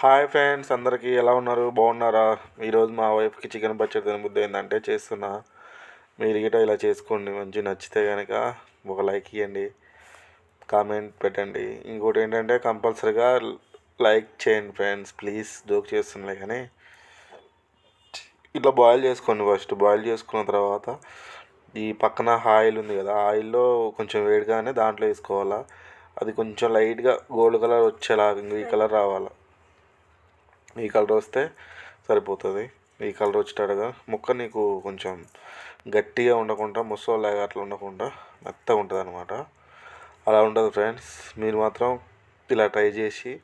Hi friends అందరికీ ఎలా ఉన్నారు? బాగున్నారా? ఈరోజు మా వైఫ్కి చికెన్ పచ్చడి తినబుద్ధి ఏంటంటే చేస్తున్నా. మీరు గిట్ట ఇలా చేసుకోండి మంచి నచ్చితే కనుక ఒక లైక్ ఇవ్వండి కామెంట్ పెట్టండి. ఇంకోటి ఏంటంటే కంపల్సరీగా లైక్ చేయండి ఫ్రెండ్స్ ప్లీజ్. జోక్ చేస్తుండే కానీ ఇట్లా బాయిల్ చేసుకోండి ఫస్ట్. బాయిల్ చేసుకున్న తర్వాత ఈ పక్కన ఆయిల్ ఉంది కదా ఆయిల్లో కొంచెం వేడిగానే దాంట్లో వేసుకోవాలా? అది కొంచెం లైట్గా గోల్డ్ కలర్ వచ్చేలాగా ఈ కలర్ రావాలా? ఈ కలర్ వస్తే సరిపోతుంది. ఈ కలర్ వచ్చేటట్టుగా ముక్క నీకు కొంచెం గట్టిగా ఉండకుండా ముసోలాగా అట్లా ఉండకుండా మెత్తగా ఉంటుంది అనమాట అలా ఉండదు ఫ్రెండ్స్. మీరు మాత్రం ఇలా ట్రై చేసి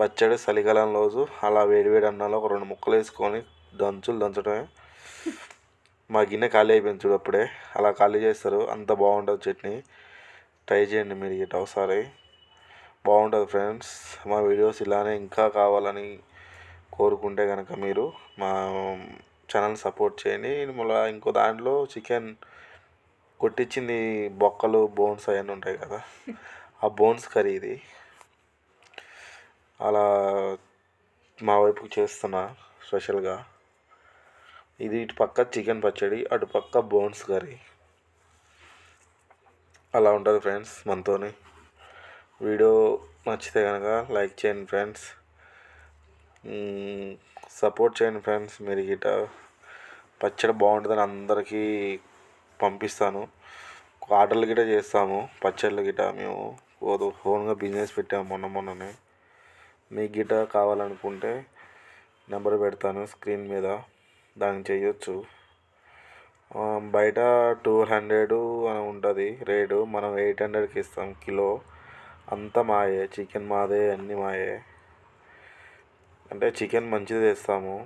పచ్చడి చలికాలం రోజు అలా వేడివేడి అన్నాలో ఒక రెండు ముక్కలు వేసుకొని దంచులు దంచడమే. మా గిన్నె ఖాళీ అయిపోయింది చూడు అప్పుడే. అలా ఖాళీ చేస్తారు. అంత బాగుంటుంది చట్నీ. ట్రై చేయండి మీరు ఇట్లా ఒకసారి. బాగుంటుంది ఫ్రెండ్స్. మా వీడియోస్ ఇలానే ఇంకా కావాలని కోరుకుంటే కనుక మీరు మా ఛానల్ సపోర్ట్ చేయండి. మళ్ళీ ఇంకో దాంట్లో చికెన్ కొట్టించింది బొక్కలు బోన్స్ అవన్నీ ఉంటాయి కదా. ఆ బోన్స్ కర్రీ ఇది. అలా మా వైపు చేస్తున్నా స్పెషల్గా. ఇది ఇటు పక్క చికెన్ పచ్చడి అటు పక్క బోన్స్ కర్రీ. అలా ఉంటుంది ఫ్రెండ్స్ మనతోని. వీడియో నచ్చితే కనుక లైక్ చేయండి ఫ్రెండ్స్. సపోర్ట్ చేయండి ఫ్రెండ్స్ మీరు గిట. పచ్చడి బాగుంటుందని అందరికీ పంపిస్తాను. ఆర్డర్లు గిట చేస్తాము పచ్చళ్ళు గిట. మేము ఓన్గా బిజినెస్ పెట్టాము మొన్న మొన్ననే. మీకు గిట కావాలనుకుంటే నెంబర్ పెడతాను స్క్రీన్ మీద. దాన్ని చేయొచ్చు. బయట టూ హండ్రెడ్ అని ఉంటుంది రేటు. మనం ఎయిట్ హండ్రెడ్కి ఇస్తాం కిలో. అంతా మాయే చికెన్ మాదే అన్నీ మాయే. అంటే చికెన్ మంచిది తెస్తాము.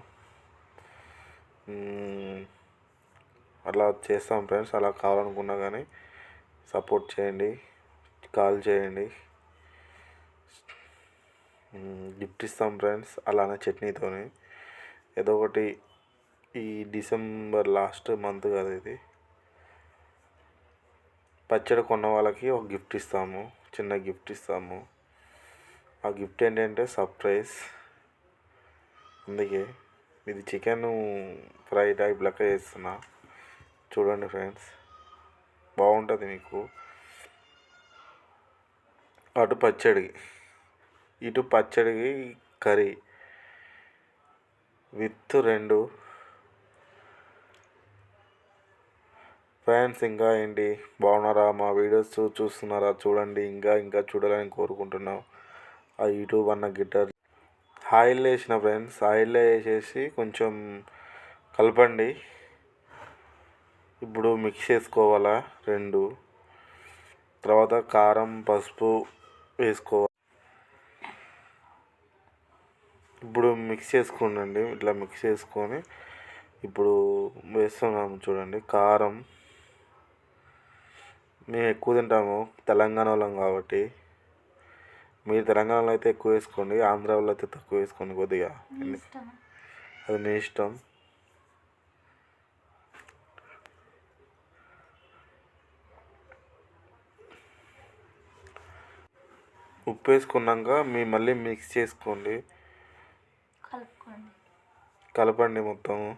అలా చేస్తాం ఫ్రెండ్స్ అలా కావాలనుకున్నా కానీ సపోర్ట్ చేయండి కాల్ చేయండి. గిఫ్ట్ ఇస్తాం ఫ్రెండ్స్ అలానే చట్నీతోని. ఏదో ఒకటి ఈ డిసెంబర్ లాస్ట్ మంత్ కదా ఇది. పచ్చడి కొన్న వాళ్ళకి ఒక గిఫ్ట్ ఇస్తాము చిన్న గిఫ్ట్ ఇస్తాము. ఆ గిఫ్ట్ ఏంటంటే సర్ప్రైజ్. అందుకే ఇది చికెన్ ఫ్రై టైప్ లెక్క చేస్తున్నా. చూడండి ఫ్రెండ్స్. బాగుంటుంది మీకు. అటు పచ్చడి. ఇటు పచ్చడికి కర్రీ. విత్ రెండు. ఫ్రెండ్స్ ఇంకా ఏంటి? బాగున్నారా? మా వీడియోస్ చూస్తున్నారా? చూడండి. ఇంకా ఇంకా చూడాలని కోరుకుంటున్నాం. ఆ యూట్యూబ్ అన్న గిటార్ ఆయిల్ వేసిన ఫ్రెండ్స్ ఆయిల్ వేసేసి కొంచెం కలపండి. ఇప్పుడు మిక్స్ చేసుకోవాలా? రెండు. తర్వాత కారం పసుపు వేసుకోవాలి. ఇప్పుడు మిక్స్ చేసుకోండి ఇట్లా మిక్స్ చేసుకొని ఇప్పుడు వేస్తున్నాము చూడండి. కారం. మేము ఎక్కువ తింటాము తెలంగాణ వాళ్ళం కాబట్టి. మీరు తెలంగాణలో అయితే ఎక్కువ వేసుకోండి ఆంధ్రాలో అయితే తక్కువ వేసుకోండి కొద్దిగా. అది మీ ఇష్టం. ఉప్పు వేసుకున్నాక మీ మళ్ళీ మిక్స్ చేసుకోండి. కలపండి మొత్తము.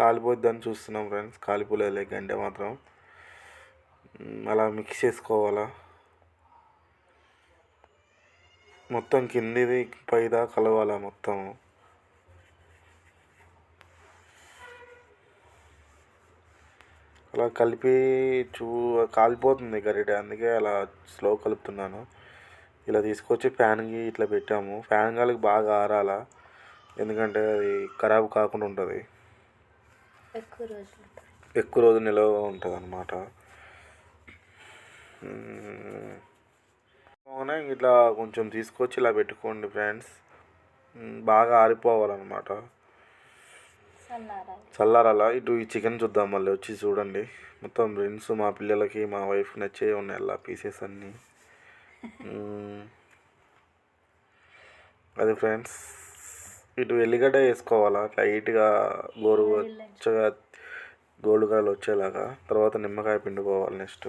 కాలిపోద్దని చూస్తున్నాం ఫ్రెండ్స్ కాలిపోలేదు అంటే మాత్రం అలా మిక్స్ చేసుకోవాలా? మొత్తం కిందిది పైదా కలవాలా మొత్తం అలా కలిపి చూ కాలిపోతుంది గరిటె. అందుకే అలా స్లో కలుపుతున్నాను. ఇలా తీసుకొచ్చి ఫ్యాన్కి ఇట్లా పెట్టాము. ఫ్యాన్ గాలికి బాగా ఆరాల? ఎందుకంటే అది ఖరాబ్ కాకుండా ఉంటుంది. ఎక్కువ రోజులు ఎక్కువ నిలవ ఉంటుంది అనమాట ఇట్లా కొంచెం తీసుకొచ్చి ఇలా పెట్టుకోండి ఫ్రెండ్స్. బాగా ఆరిపోవాలన్నమాట. చల్లారాలి. చల్లారాల? ఇటు ఈ చికెన్ చూద్దాం మళ్ళీ వచ్చి చూడండి. మొత్తం ఫ్రెండ్స్ మా పిల్లలకి మా వైఫ్ నచ్చే ఉన్నాయి అలా పీసెస్ అన్నీ. అది ఫ్రెండ్స్. ఇటు ఎల్లిగడ్డ వేసుకోవాలా? లైట్గా గోరువెచ్చగా గోల్డ్ కలర్ వచ్చేలాగా. తర్వాత నిమ్మకాయ పిండుకోవాలి నెక్స్ట్.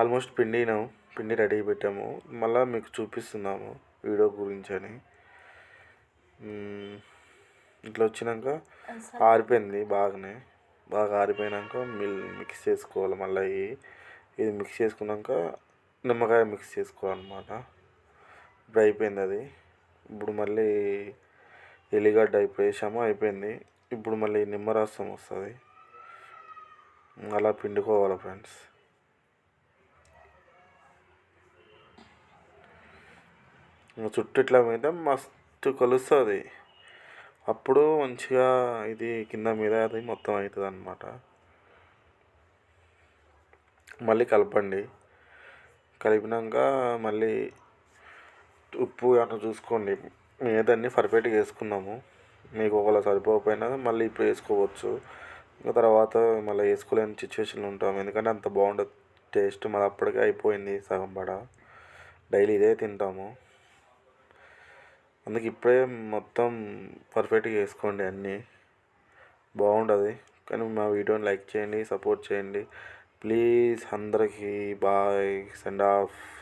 ఆల్మోస్ట్ పిండినాం పిండి రెడీ పెట్టాము. మళ్ళీ మీకు చూపిస్తున్నాము వీడియో గురించి అని. ఇట్లా వచ్చినాక ఆరిపోయింది బాగానే. బాగా ఆరిపోయినాక మిల్ మిక్స్ చేసుకోవాలి మళ్ళీ. ఇది మిక్స్ చేసుకున్నాక నిమ్మకాయ మిక్స్ చేసుకోవాలన్నమాట. ఇప్పుడు అయిపోయింది అది. ఇప్పుడు మళ్ళీ ఎల్లిగడ్డ ఇప్పుడు వేసాము అయిపోయింది. ఇప్పుడు మళ్ళీ నిమ్మరసం వస్తుంది. అలా పిండుకోవాలి ఫ్రెండ్స్. చుట్టూ ఇట్లా మీద మస్తు కలుస్తుంది. అప్పుడు మంచిగా ఇది కింద మీద అది మొత్తం అవుతుంది అన్నమాట మళ్ళీ కలపండి. కలిపినాక మళ్ళీ ఉప్పు అట్లా చూసుకోండి. మేదన్నీ పర్ఫెక్ట్గా వేసుకున్నాము. మీకు ఒకవేళ సరిపోకపోయినా మళ్ళీ ఇప్పుడు వేసుకోవచ్చు. ఇంకా తర్వాత మళ్ళీ వేసుకోలేని సిచ్యువేషన్లో ఉంటాము. ఎందుకంటే అంత బాగుండదు. టేస్ట్ మళ్ళీ అప్పటికే అయిపోయింది సగం పడ డైలీ ఇదే తింటాము. అందుకే ఇప్పుడే మొత్తం పర్ఫెక్ట్గా వేసుకోండి అన్నీ. బాగుంటుంది కానీ మా వీడియోని లైక్ చేయండి సపోర్ట్ చేయండి. ప్లీజ్ అందరికీ బాయ్. Send off.